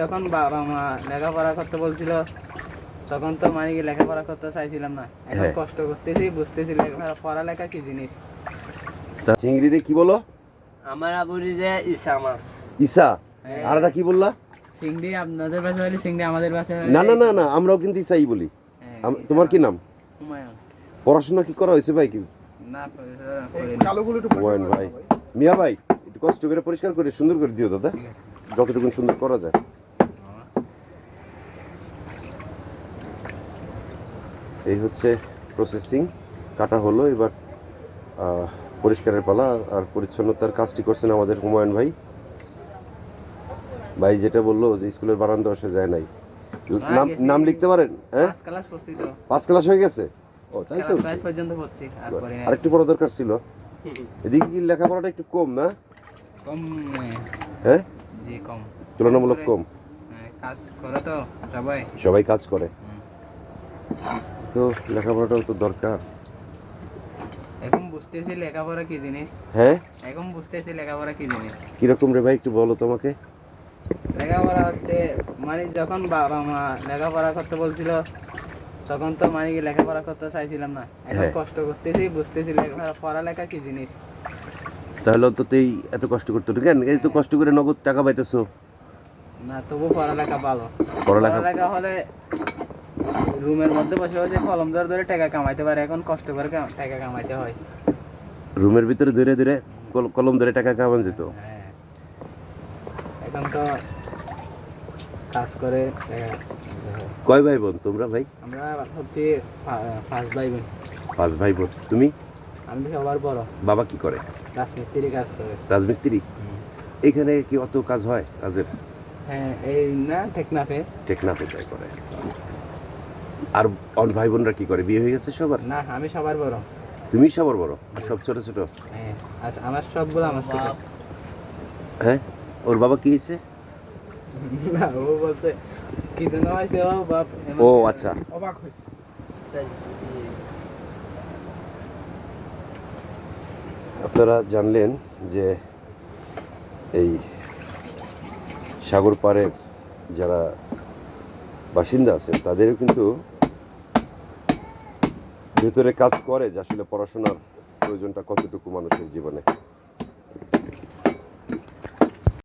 যখন বাবা মা লেখাপড়া করতে বলছিল তখন তো মানে কি লেখাপড়া করতে চাইছিলাম না। এখন হ্যাঁ। কষ্ট করতেছি বুঝতেছি লেখাপড়া পড়ালেখা কি জিনিস? তা চিংড়ি কি বলো? আমার আবুরি যে ইসা মাছ ইসা হ্যাঁ। আর একটা কি বললা? চিংড়ি আপনাদের বাসা হলে চিংড়ি আমাদের হলে না না না না আমরাও কিন্তু ইসাই বলি। হ্যাঁ, তোমার কি নাম? হুমায়ুন। পড়াশোনা কি করা হয়েছে ভাই কি না পড়াশোনা করিনি। হুমায়ুন ভাই। মিয়া ভাই একটু কষ্ট করে পরিষ্কার করে সুন্দর করে দিও দাদা। যতটুকু সুন্দর করা যায়। এই হচ্ছে প্রসেসিং কাটা হলো এবার পরিষ্কারের পালা আর পরিচ্ছন্নতার কাজটি করছেন আমাদের হুমায়ুন ভাই। ভাই যেটা বলল যে স্কুলের বারান্দা আসে যায় নাই। নাম নাম লিখতে পারেন হ্যাঁ? পাঁচ ক্লাস হয়ে গেছে? ও তাই তো? আর আরেকটু পড়া দরকার ছিল। এদিকে কি লেখাপড়াটা একটু কম না? কম হ্যাঁ, হ্যাঁ? জি কম। তুলনামূলক কম। হ্যাঁ, কাজ করে তো সবাই। সবাই কাজ করে। তো লেখাপড়াটাও তো দরকার। এখন বুঝতেছি লেখাপড়া কি জিনিস? হ্যাঁ? এখন বুঝতেছি লেখাপড়া কি জিনিস। কীরকম রে ভাই একটু বলো তোমাকে। লেখাপড়া হচ্ছে মানে যখন বাবা মা লেখাপড়া করতে বলছিল তখন তো মানে কি লেখাপড়া করতে চাইছিলাম না। এখন হ্যাঁ। কষ্ট করতেছি বুঝতেছি লেখাপড়া পড়ালেখা কি জিনিস। তাহলে এত কষ্ট করতে হতো কেন? এই তো কষ্ট করে নগদ টাকা পাইতেছো। না তবু পড়ালেখা ভালো। পড়ালেখা হলে রুমের মধ্যে বসে বসে কলম ধরে ধরে টাকা কামাইতে পারে এখন কষ্ট করে টাকা কামাইতে হয়। রুমের ভিতরে ধরে ধরে কলম ধরে টাকা কামান যেত। হ্যাঁ। এখন তো কাজ করে কয় ভাই বোন তোমরা ভাই? আমরা হচ্ছে ফার্স্ট ভাই বোন পাঁচ ভাই বোন তুমি? আমি তো সবার বড়। বাবা কি করে? রাজমিস্ত্রি কাজ করে। রাজমিস্ত্রি? এখানে কি অত কাজ হয় কাজের? হ্যাঁ এই না টেকনাফে। টেকনাফে যাই করে। আর অন ভাই বোনরা কি করে? বিয়ে হয়ে গেছে সবার? না আমি সবার বড়। তুমি সবার বড়? আর সব ছোট ছোট? হ্যাঁ আর আমার সবগুলো আমার ছোট হ্যাঁ? ওর বাবা কি হয়েছে? না ও বলছে কি দিন হয়েছে? ও বাপ ও আচ্ছা। অবাক হয়েছে। তাই, আপনারা জানলেন যে এই সাগর পাড়ের যারা বাসিন্দা আছেন তাদেরও কিন্তু ভেতরে কাজ করে যে আসলে পড়াশোনার প্রয়োজনটা কতটুকু মানুষের জীবনে।